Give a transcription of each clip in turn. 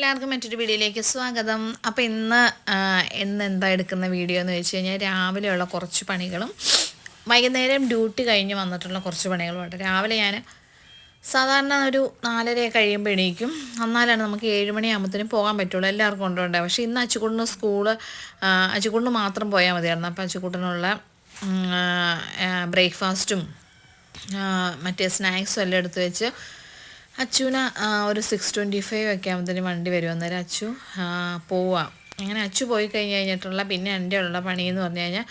എല്ലാവർക്കും മറ്റൊരു വീഡിയോയിലേക്ക് സ്വാഗതം. അപ്പോൾ ഇന്ന് ഇന്ന് എന്താ എടുക്കുന്ന വീഡിയോ എന്ന് വെച്ച് കഴിഞ്ഞാൽ രാവിലെയുള്ള കുറച്ച് പണികളും വൈകുന്നേരം ഡ്യൂട്ടി കഴിഞ്ഞ് വന്നിട്ടുള്ള കുറച്ച് പണികളും പണികളുമുണ്ട് രാവിലെ ഞാൻ സാധാരണ ഒരു നാലര കഴിയുമ്പോൾ എണീക്കും. എന്നാലാണ് നമുക്ക് ഏഴ് മണിയാകുമ്പോഴത്തേനും പോകാൻ പറ്റുള്ളൂ. എല്ലാവർക്കും കൊണ്ടുപോകണ്ടേ പക്ഷേ ഇന്ന് അച്ചുകൂട്ടിന് സ്കൂൾ അച്ചുകൂട്ടിന് മാത്രം പോയാൽ മതിയായിരുന്നു. അപ്പോൾ അച്ചുകൂട്ടിനുള്ള ബ്രേക്ക്ഫാസ്റ്റും മറ്റേ സ്നാക്സും എല്ലാം എടുത്ത് വെച്ച് അച്ചുവിന് ഒരു സിക്സ് ട്വന്റി ഫൈവ് ഒക്കെ ആകുമ്പോഴത്തേന് വണ്ടി വരും. അന്നേരം അച്ചു പോവാം. അങ്ങനെ അച്ചു പോയി കഴിഞ്ഞ് കഴിഞ്ഞിട്ടുള്ള പിന്നെ എന്റെ ഉള്ള പണി എന്ന് പറഞ്ഞു കഴിഞ്ഞാൽ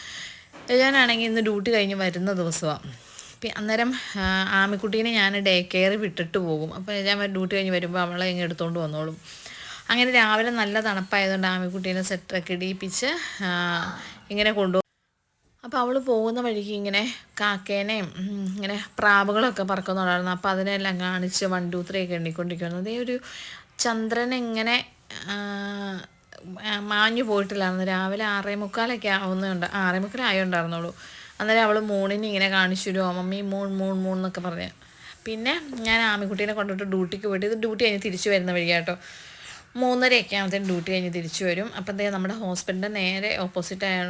ഞാനാണെങ്കിൽ ഇന്ന് ഡ്യൂട്ടി കഴിഞ്ഞ് വരുന്ന ദിവസമാണ് അന്നേരം ആമിക്കുട്ടീനെ ഞാൻ ഡേ കെയർ വിട്ടിട്ട് പോകും. അപ്പോൾ ഞാൻ ഡ്യൂട്ടി കഴിഞ്ഞ് വരുമ്പോൾ അവളെ ഇങ്ങ് എടുത്തുകൊണ്ട് വന്നോളും. അങ്ങനെ രാവിലെ നല്ല തണുപ്പായതുകൊണ്ട് ആമിക്കുട്ടീനെ സെറ്ററൊക്കെ ഇടിയിപ്പിച്ച് ഇങ്ങനെ കൊണ്ടുപോകും അപ്പോൾ അവൾ പോകുന്ന വഴിക്ക് ഇങ്ങനെ കാക്കേനെയും ഇങ്ങനെ പ്രാവുകളൊക്കെ പറക്കുന്നുണ്ടായിരുന്നു അപ്പോൾ അതിനെല്ലാം കാണിച്ച് വൺ ടു ത്രീ ഒക്കെ എണ്ണിക്കൊണ്ടിരിക്കുന്നു അതേ ഒരു ചന്ദ്രൻ ആ, മാഞ്ഞു പോയിട്ടില്ലായിരുന്നു. രാവിലെ ആറേ മുക്കാലൊക്കെ ആവുന്നുണ്ട് ആറേ മുക്കാൽ ആയുണ്ടായിരുന്നുള്ളൂ. അന്നേരം അവൾ മൂണിനെ ഇങ്ങനെ കാണിച്ചു തരുമോ മമ്മി മൂൺ മൂൺ മൂൺ എന്നൊക്കെ പറഞ്ഞു. പിന്നെ ഞാൻ ആമിക്കുട്ടീനെ കൊണ്ടിട്ട് ഡ്യൂട്ടിക്ക് പോയിട്ട് ഇത് ഡ്യൂട്ടി കഴിഞ്ഞ് തിരിച്ചു വരുന്ന വഴിയാട്ടോ. മൂന്നരയൊക്കെ ആകുമ്പോഴത്തേനും ഡ്യൂട്ടി കഴിഞ്ഞ് തിരിച്ചു വരും. അപ്പം എന്താ നമ്മുടെ ഹോസ്പിറ്റലിന്റെ നേരെ ഓപ്പോസിറ്റ് ആയ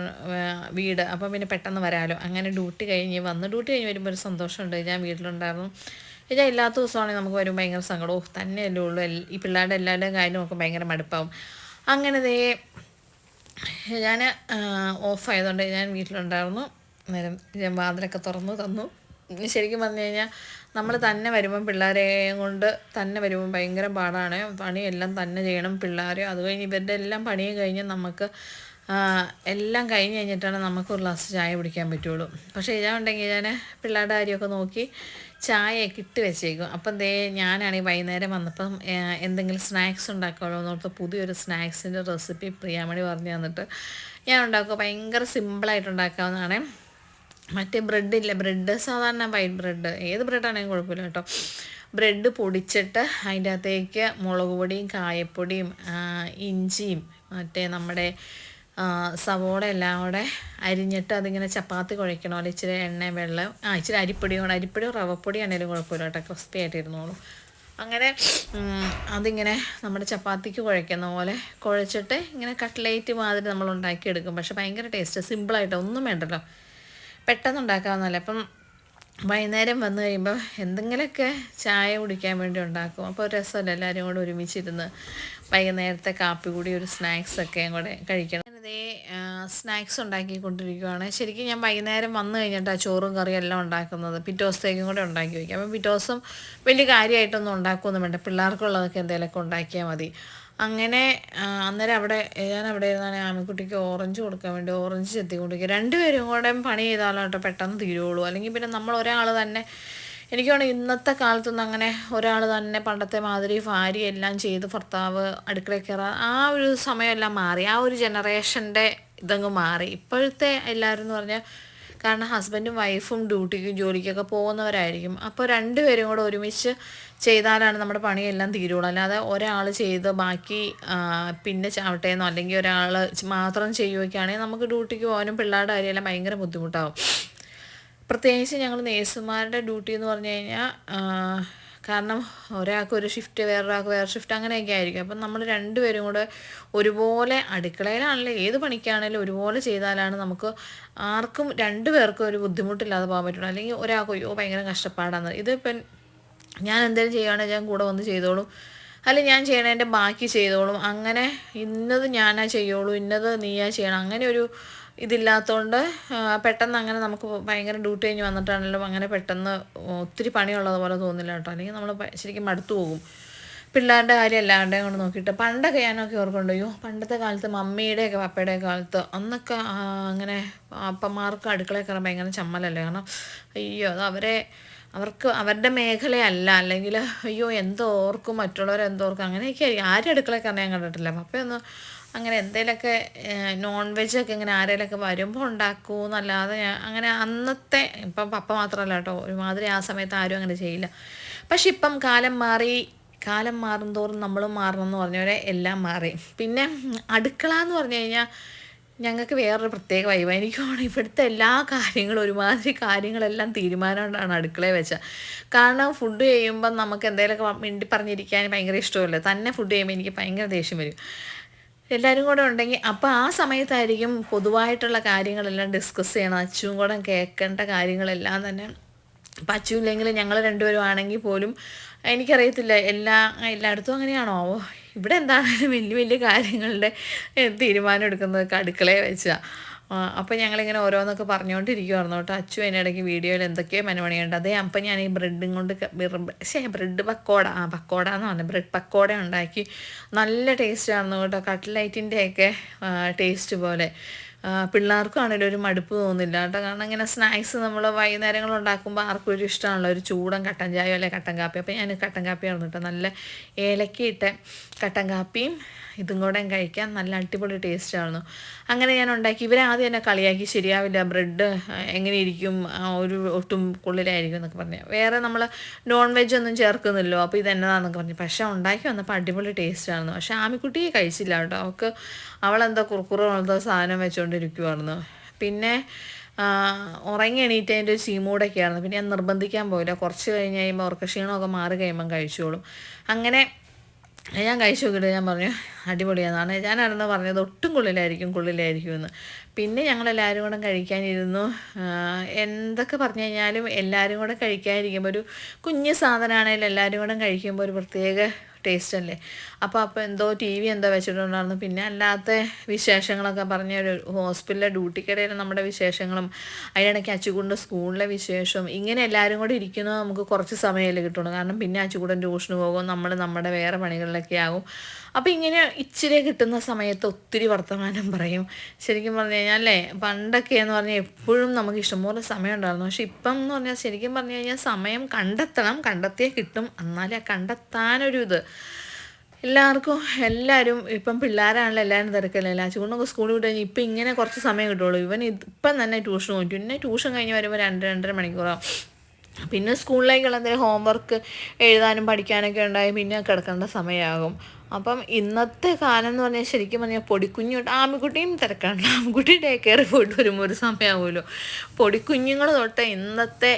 വീട്. അപ്പം പിന്നെ പെട്ടെന്ന് വരാമല്ലോ അങ്ങനെ ഡ്യൂട്ടി കഴിഞ്ഞ് വന്ന് ഡ്യൂട്ടി കഴിഞ്ഞ് വരുമ്പോൾ ഒരു സന്തോഷമുണ്ട്. ഞാൻ വീട്ടിലുണ്ടായിരുന്നു. ഞാൻ ഇല്ലാത്ത ദിവസമാണെങ്കിൽ നമുക്ക് വരുമ്പോൾ ഭയങ്കര സങ്കടവും തന്നെയല്ലേ ഉള്ളൂ. ഈ പിള്ളേരുടെ എല്ലാവരുടെയും കാര്യം നമുക്ക് ഭയങ്കര മടുപ്പാവും. അങ്ങനെ ദേ ഞാൻ ഓഫായതുകൊണ്ട് ഞാൻ വീട്ടിലുണ്ടായിരുന്നു. നേരം ഞാൻ വാതിലൊക്കെ തുറന്നു തന്നു. ശരിക്കും പറഞ്ഞു കഴിഞ്ഞാൽ നമ്മൾ തന്നെ വരുമ്പം പിള്ളേരെയും കൊണ്ട് തന്നെ വരുമ്പം ഭയങ്കര പാടാണ്. പണിയെല്ലാം തന്നെ ചെയ്യണം പിള്ളേർ അത് കഴിഞ്ഞ് ഇവരുടെ എല്ലാം പണിയും കഴിഞ്ഞ് നമുക്ക് എല്ലാം കഴിഞ്ഞ് കഴിഞ്ഞിട്ടാണ് നമുക്ക് ഒരു ഗ്ലാസ് ചായ കുടിക്കാൻ പറ്റുള്ളൂ. പക്ഷേ ഇതാണെങ്കിൽ ഞാൻ പിള്ളേരുടെ കാര്യമൊക്കെ നോക്കി ചായയൊക്കെ ഇട്ട് വെച്ചേക്കും. അപ്പം ദേ ഞാനാണെങ്കിൽ വൈകുന്നേരം വന്നപ്പം എന്തെങ്കിലും സ്നാക്സ് ഉണ്ടാക്കാമല്ലോ എന്നോർത്ത് പുതിയൊരു സ്നാക്സിന്റെ റെസിപ്പി പ്രിയാമണി പറഞ്ഞു തന്നിട്ട് ഞാൻ ഉണ്ടാക്കുക ഭയങ്കര സിമ്പിളായിട്ട് ഉണ്ടാക്കാവുന്നതാണ്. മറ്റേ ബ്രെഡില്ല ബ്രെഡ് സാധാരണ വൈറ്റ് ബ്രെഡ് ഏത് ബ്രെഡാണെങ്കിലും കുഴപ്പമില്ല കേട്ടോ. ബ്രെഡ് പൊടിച്ചിട്ട് അതിന്റെ അകത്തേക്ക് മുളക് പൊടിയും കായപ്പൊടിയും ഇഞ്ചിയും മറ്റേ നമ്മുടെ സവോള എല്ലാം കൂടെ അരിഞ്ഞിട്ട് അതിങ്ങനെ ചപ്പാത്തി കുഴയ്ക്കണം. അല്ലെങ്കിൽ ഇച്ചിരി എണ്ണ വെള്ളം ആ ഇച്ചിരി അരിപ്പൊടിയോ അരിപ്പൊടിയോ റവപ്പൊടി ആണെങ്കിലും കുഴപ്പമില്ല കേട്ടോ. ക്രിസ്പി ആയിട്ടിരുന്നോളൂ. അങ്ങനെ അതിങ്ങനെ നമ്മുടെ ചപ്പാത്തിക്ക് കുഴയ്ക്കുന്ന പോലെ കുഴച്ചിട്ട് ഇങ്ങനെ കട്ട്ലേറ്റ് മാതിരി നമ്മൾ ഉണ്ടാക്കിയെടുക്കും. പക്ഷെ ഭയങ്കര ടേസ്റ്റ് സിമ്പിളായിട്ട് ഒന്നും വേണ്ടല്ലോ. പെട്ടെന്ന് ഉണ്ടാക്കാവുന്നതല്ലേ അപ്പം വൈകുന്നേരം വന്നു കഴിയുമ്പോൾ എന്തെങ്കിലുമൊക്കെ ചായ കുടിക്കാൻ വേണ്ടി ഉണ്ടാക്കും. അപ്പോൾ ഒരു രസമല്ല എല്ലാവരും കൂടെ ഒരുമിച്ചിരുന്ന് വൈകുന്നേരത്തെ കാപ്പി കൂടി ഒരു സ്നാക്സൊക്കെ കൂടെ കഴിക്കണം. ഇതേ സ്നാക്സ് ഉണ്ടാക്കിക്കൊണ്ടിരിക്കുകയാണ് ശരിക്കും ഞാൻ വൈകുന്നേരം വന്നു കഴിഞ്ഞിട്ടാണ് ചോറും കറിയും എല്ലാം ഉണ്ടാക്കുന്നത്. പിറ്റേ ദിവസത്തേക്കും കൂടെ ഉണ്ടാക്കി വയ്ക്കും. അപ്പം പിറ്റേ വലിയ കാര്യമായിട്ടൊന്നും ഉണ്ടാക്കുമെന്നും വേണ്ട. പിള്ളേർക്കുള്ളതൊക്കെ എന്തെങ്കിലുമൊക്കെ ഉണ്ടാക്കിയാൽ മതി. അങ്ങനെ അന്നേരം അവിടെ ഞാൻ അവിടെ ഇരുന്നാണ് ആമിക്കുട്ടിക്ക് ഓറഞ്ച് കൊടുക്കാൻ വേണ്ടി ഓറഞ്ച് ചെത്തി കൊടുക്കുക രണ്ടുപേരും കൂടെ പണി ചെയ്താലോ കേട്ടോ പെട്ടെന്ന് തീരുള്ളൂ അല്ലെങ്കിൽ പിന്നെ നമ്മൾ ഒരാൾ തന്നെ എനിക്ക് ഇന്നത്തെ കാലത്തൊന്നും അങ്ങനെ ഒരാൾ തന്നെ പണ്ടത്തെ മാതിരി ഭാര്യ എല്ലാം ചെയ്ത് ഭർത്താവ് അടുക്കളയിൽ കയറാൻ ആ ഒരു സമയമെല്ലാം മാറി. ആ ഒരു ജനറേഷന്റെ ഇതങ്ങ് മാറി. ഇപ്പോഴത്തെ എല്ലാവരും എന്ന് പറഞ്ഞാൽ കാരണം ഹസ്ബൻഡും വൈഫും ഡ്യൂട്ടിക്കും ജോലിക്കൊക്കെ പോകുന്നവരായിരിക്കും. അപ്പോൾ രണ്ടുപേരും കൂടെ ഒരുമിച്ച് ചെയ്താലാണ് നമ്മുടെ പണിയെല്ലാം തീരുള്ളൂ. അല്ലാതെ ഒരാൾ ചെയ്ത് ബാക്കി പിന്നെ ചാവട്ടേന്നോ അല്ലെങ്കിൽ ഒരാൾ മാത്രം ചെയ്യുകയൊക്കെയാണെങ്കിൽ നമുക്ക് ഡ്യൂട്ടിക്ക് പോകാനും പിള്ളേരുടെ കാര്യമെല്ലാം ഭയങ്കര ബുദ്ധിമുട്ടാവും. പ്രത്യേകിച്ച് ഞങ്ങൾ നേഴ്സുമാരുടെ ഡ്യൂട്ടി എന്ന് പറഞ്ഞു കഴിഞ്ഞാൽ കാരണം ഒരാൾക്ക് ഒരു ഷിഫ്റ്റ് വേറൊരാൾക്ക് വേറെ ഷിഫ്റ്റ് അങ്ങനെയൊക്കെ ആയിരിക്കും. അപ്പം നമ്മൾ രണ്ടുപേരും കൂടെ ഒരുപോലെ അടുക്കളയിലാണല്ലോ ഏത് പണിക്കാണെങ്കിലും ഒരുപോലെ ചെയ്താലാണ് നമുക്ക് ആർക്കും രണ്ടു പേർക്കും ഒരു ബുദ്ധിമുട്ടില്ലാതെ പോകാൻ പറ്റുള്ളൂ. അല്ലെങ്കിൽ ഒരാൾക്ക് അയ്യോ ഭയങ്കര കഷ്ടപ്പാടാണ് ഇതിപ്പം ഞാൻ എന്തെങ്കിലും ചെയ്യുകയാണെങ്കിൽ ഞാൻ കൂടെ വന്ന് ചെയ്തോളും. അല്ലെങ്കിൽ ഞാൻ ചെയ്യണതിന്റെ ബാക്കി ചെയ്തോളും. അങ്ങനെ ഇന്നത് ഞാനാ ചെയ്യുള്ളൂ ഇന്നത് നീയാ ചെയ്യണം. അങ്ങനെ ഒരു ഇതില്ലാത്തതുകൊണ്ട് പെട്ടെന്ന് അങ്ങനെ നമുക്ക് ഭയങ്കര ഡ്യൂട്ടി കഴിഞ്ഞ് വന്നിട്ടാണെങ്കിലും അങ്ങനെ പെട്ടെന്ന് ഒത്തിരി പണിയുള്ളതുപോലെ തോന്നില്ല കേട്ടോ. അല്ലെങ്കിൽ നമ്മൾ ശരിക്കും മടുത്തു പോകും. പിള്ളേരുടെ കാര്യം എല്ലാവരുടെയും കൊണ്ട് നോക്കിയിട്ട് പണ്ടൊക്കെ ഞാനൊക്കെ ഓർക്കുന്നുണ്ട് അയ്യോ പണ്ടത്തെ കാലത്ത് മമ്മിയുടെയൊക്കെ പപ്പയുടെയൊക്കെ കാലത്ത് അന്നൊക്കെ അങ്ങനെ അപ്പന്മാർക്ക് അടുക്കളയിൽ കയറാൻ ഭയങ്കര ചമ്മലല്ലേ? കാരണം അയ്യോ അത് അവരെ അവർക്ക് അവരുടെ മേഖലയല്ല. അല്ലെങ്കിൽ അയ്യോ എന്തോർക്കും മറ്റുള്ളവരെന്തോർക്കും അങ്ങനെയൊക്കെ ആരും അടുക്കളയിൽ കയറാൻ ഞാൻ കണ്ടിട്ടില്ല. പപ്പയൊന്നും അങ്ങനെ എന്തേലൊക്കെ നോൺ വെജൊക്കെ ഇങ്ങനെ ആരെങ്കിലുമൊക്കെ വരുമ്പോൾ ഉണ്ടാക്കൂ എന്നല്ലാതെ അങ്ങനെ അന്നത്തെ ഇപ്പം പപ്പ മാത്രമല്ല കേട്ടോ ഒരുമാതിരി ആ സമയത്ത് ആരും അങ്ങനെ ചെയ്യില്ല. പക്ഷെ ഇപ്പം കാലം മാറി കാലം മാറും തോറും നമ്മളും മാറണം എന്ന് പറഞ്ഞവരെ എല്ലാം മാറി. പിന്നെ അടുക്കള എന്ന് പറഞ്ഞു കഴിഞ്ഞാൽ ഞങ്ങൾക്ക് വേറൊരു പ്രത്യേക വൈബ് എനിക്ക് തോന്നുന്നു ഇവിടുത്തെ എല്ലാ കാര്യങ്ങളും ഒരുമാതിരി കാര്യങ്ങളെല്ലാം തീരുമാനമായിട്ടാണ് അടുക്കളയിൽ വെച്ചത് കാരണം ഫുഡ് ചെയ്യുമ്പം നമുക്ക് എന്തെങ്കിലുമൊക്കെ മിണ്ടി പറഞ്ഞിരിക്കാൻ ഭയങ്കര ഇഷ്ടമല്ലേ? തന്നെ ഫുഡ് ചെയ്യുമ്പോൾ എനിക്ക് ഭയങ്കര ദേഷ്യം വരും. എല്ലാവരും കൂടെ ഉണ്ടെങ്കിൽ അപ്പോൾ ആ സമയത്തായിരിക്കും പൊതുവായിട്ടുള്ള കാര്യങ്ങളെല്ലാം ഡിസ്കസ് ചെയ്യണം. അച്ചും കൂടെ കേൾക്കേണ്ട കാര്യങ്ങളെല്ലാം തന്നെ. അപ്പം അച്ചു ഇല്ലെങ്കിൽ ഞങ്ങൾ രണ്ടുപേരും ആണെങ്കിൽ പോലും എനിക്കറിയത്തില്ല. എല്ലാ എല്ലായിടത്തും അങ്ങനെയാണോ? ഇവിടെ എന്താണെങ്കിലും വലിയ വലിയ കാര്യങ്ങളുടെ തീരുമാനം എടുക്കുന്നത് അടുക്കളയെ വെച്ചാൽ അപ്പോൾ ഞങ്ങളിങ്ങനെ ഓരോന്നൊക്കെ പറഞ്ഞുകൊണ്ടിരിക്കുമായിരുന്നു കേട്ടോ. അച്ചു അതിനിടയ്ക്ക് വീഡിയോയിൽ എന്തൊക്കെയോ മനമണിയുണ്ട് അതേ അപ്പം ഞാൻ ഈ ബ്രെഡും കൊണ്ട് ശേ ബ്രെഡ് പക്കോട. ആ പക്കോട എന്ന് പറഞ്ഞു ബ്രെഡ് പക്കോട ഉണ്ടാക്കി. നല്ല ടേസ്റ്റ് ആയിരുന്നു കേട്ടോ. കട്ട്ലൈറ്റിന്റെയൊക്കെ ടേസ്റ്റ് പോലെ. പിള്ളേർക്കും ആണെങ്കിലും ഒരു മടുപ്പ് തോന്നില്ല. കേട്ടോ. കാരണം ഇങ്ങനെ സ്നാക്സ് നമ്മൾ വൈകുന്നേരങ്ങൾ ഉണ്ടാക്കുമ്പോൾ ആർക്കും ഒരു ഇഷ്ടമാണല്ലോ. ഒരു ചൂടൻ കട്ടൻ ചായ അല്ലെങ്കിൽ കട്ടൻ കാപ്പി അപ്പോൾ ഞാൻ കട്ടൻ കാപ്പിയാണ് കേട്ടോ. നല്ല ഏലക്കയിട്ട കട്ടൻ കാപ്പിയും ഇതും കൂടെ കഴിക്കാൻ നല്ല അടിപൊളി ടേസ്റ്റായിരുന്നു അങ്ങനെ ഞാൻ ഉണ്ടാക്കി. ഇവരെ ആദ്യം എന്നെ കളിയാക്കി. ശരിയാവില്ല ബ്രെഡ് എങ്ങനെ ഇരിക്കും ഒരു ഒട്ടും കുള്ളിലായിരിക്കും എന്നൊക്കെ പറഞ്ഞു. വേറെ നമ്മൾ നോൺ വെജ് ഒന്നും ചേർക്കുന്നില്ലോ അപ്പോൾ ഇത് എന്നതാണെന്നൊക്കെ പറഞ്ഞു. പക്ഷേ ഉണ്ടാക്കി വന്നപ്പോൾ അടിപൊളി ടേസ്റ്റായിരുന്നു പക്ഷേ ആമിക്കുട്ടിയെ കഴിച്ചില്ല കേട്ടോ. അവൾക്ക് അവളെന്തോ കുറുക്കുറോ പോലത്തെ സാധനം വെച്ചുകൊണ്ടിരിക്കുമായിരുന്നു പിന്നെ ഉറങ്ങി എണീറ്റതിന്റെ ഒരു ചീമൂടൊക്കെയായിരുന്നു. പിന്നെ ഞാൻ നിർബന്ധിക്കാൻ പോയില്ല. കുറച്ച് കഴിഞ്ഞ് കഴിയുമ്പോൾ അവർക്ക് ക്ഷീണമൊക്കെ മാറി കഴിയുമ്പം കഴിച്ചോളും. അങ്ങനെ ഞാൻ കഴിച്ചു നോക്കിയിട്ട് ഞാൻ പറഞ്ഞു അടിപൊളിയാണെന്നാണ് ഞാനായിരുന്നു പറഞ്ഞത് ഒട്ടും കൊള്ളിലായിരിക്കും കൊള്ളിലായിരിക്കും എന്ന്. പിന്നെ ഞങ്ങളെല്ലാവരും കൂടെ കഴിക്കാനിരുന്നു. എന്തൊക്കെ പറഞ്ഞു കഴിഞ്ഞാലും എല്ലാവരും കൂടെ കഴിക്കാനിരിക്കുമ്പോൾ ഒരു കുഞ്ഞ് സാധനമാണെങ്കിലും എല്ലാവരും കൂടെ കഴിക്കുമ്പോൾ ഒരു പ്രത്യേക ടേസ്റ്റ് അല്ലേ അപ്പോൾ അപ്പോൾ എന്തോ ടി വി എന്തോ വെച്ചിട്ടുണ്ടായിരുന്നു. പിന്നെ അല്ലാത്ത വിശേഷങ്ങളൊക്കെ പറഞ്ഞ ഒരു ഹോസ്പിറ്റലിലെ ഡ്യൂട്ടിക്കിടയിൽ നമ്മുടെ വിശേഷങ്ങളും അതിനിടയ്ക്ക് അച്ചുകൂടിന്റെ സ്കൂളിലെ വിശേഷവും ഇങ്ങനെ എല്ലാവരും കൂടി ഇരിക്കുന്നത് നമുക്ക് കുറച്ച് സമയമല്ലേ കിട്ടുള്ളൂ. കാരണം പിന്നെ അച്ചുകൂടൻ ട്യൂഷന് പോകും നമ്മൾ നമ്മുടെ വേറെ പണികളിലൊക്കെ ആകും. അപ്പോൾ ഇങ്ങനെ ഇച്ചിരി കിട്ടുന്ന സമയത്ത് ഒത്തിരി വർത്തമാനം പറയും. ശരിക്കും പറഞ്ഞു കഴിഞ്ഞാൽ അല്ലേ? പണ്ടൊക്കെ എന്ന് പറഞ്ഞാൽ എപ്പോഴും നമുക്ക് ഇഷ്ടംപോലെ സമയം ഉണ്ടായിരുന്നു. പക്ഷെ ഇപ്പം എന്ന് പറഞ്ഞാൽ ശരിക്കും പറഞ്ഞു കഴിഞ്ഞാൽ സമയം കണ്ടെത്തണം കണ്ടെത്തിയേ കിട്ടും. എന്നാലേ കണ്ടെത്താനൊരു ഇത് എല്ലാവർക്കും എല്ലാവരും ഇപ്പം പിള്ളേരാണല്ലോ എല്ലാവരും തിരക്കല്ലേ? ചൂണ്ടൊക്കെ സ്കൂളിൽ വിട്ട് കഴിഞ്ഞാൽ ഇപ്പം ഇങ്ങനെ കുറച്ച് സമയം കിട്ടുള്ളൂ. ഇവൻ ഇപ്പം തന്നെ ട്യൂഷൻ പോയി. പിന്നെ ട്യൂഷൻ കഴിഞ്ഞ് വരുമ്പോൾ രണ്ട് രണ്ടര മണിക്കൂറാണ് പിന്നെ സ്കൂളിലേക്കുള്ള എന്തെങ്കിലും ഹോംവർക്ക് എഴുതാനും പഠിക്കാനൊക്കെ ഉണ്ടായി പിന്നെ കിടക്കേണ്ട സമയമാകും. അപ്പം ഇന്നത്തെ കാലം എന്ന് പറഞ്ഞാൽ ശരിക്കും പറഞ്ഞാൽ പൊടിക്കുഞ്ഞു തൊട്ട് ആമിക്കുട്ടിയും തിരക്കാണല്ലോ ആമിക്കുട്ടി ഡേ കെയർ പോയിട്ട് വരുമ്പോൾ ഒരു സമയമാകുമല്ലോ പൊടിക്കുഞ്ഞുങ്ങൾ തൊട്ട് ഇന്നത്തെ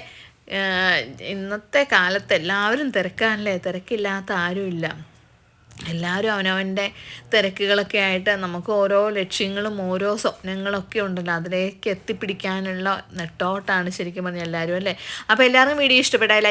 ഇന്നത്തെ കാലത്ത് എല്ലാവരും തിരക്കാനല്ലേ തിരക്കില്ലാത്ത ആരുമില്ല എല്ലാവരും അവനവന്റെ തിരക്കുകളൊക്കെ ആയിട്ട് നമുക്ക് ഓരോ ലക്ഷ്യങ്ങളും ഓരോ സ്വപ്നങ്ങളൊക്കെ ഉണ്ടല്ലോ. അതിലേക്ക് എത്തിപ്പിടിക്കാനുള്ള നെട്ടോട്ടാണ് ശരിക്കും പറഞ്ഞാൽ എല്ലാവരും അല്ലേ? അപ്പോൾ എല്ലാവരും വീഡിയോ ഇഷ്ടപ്പെട്ടാൽ ലൈക്ക്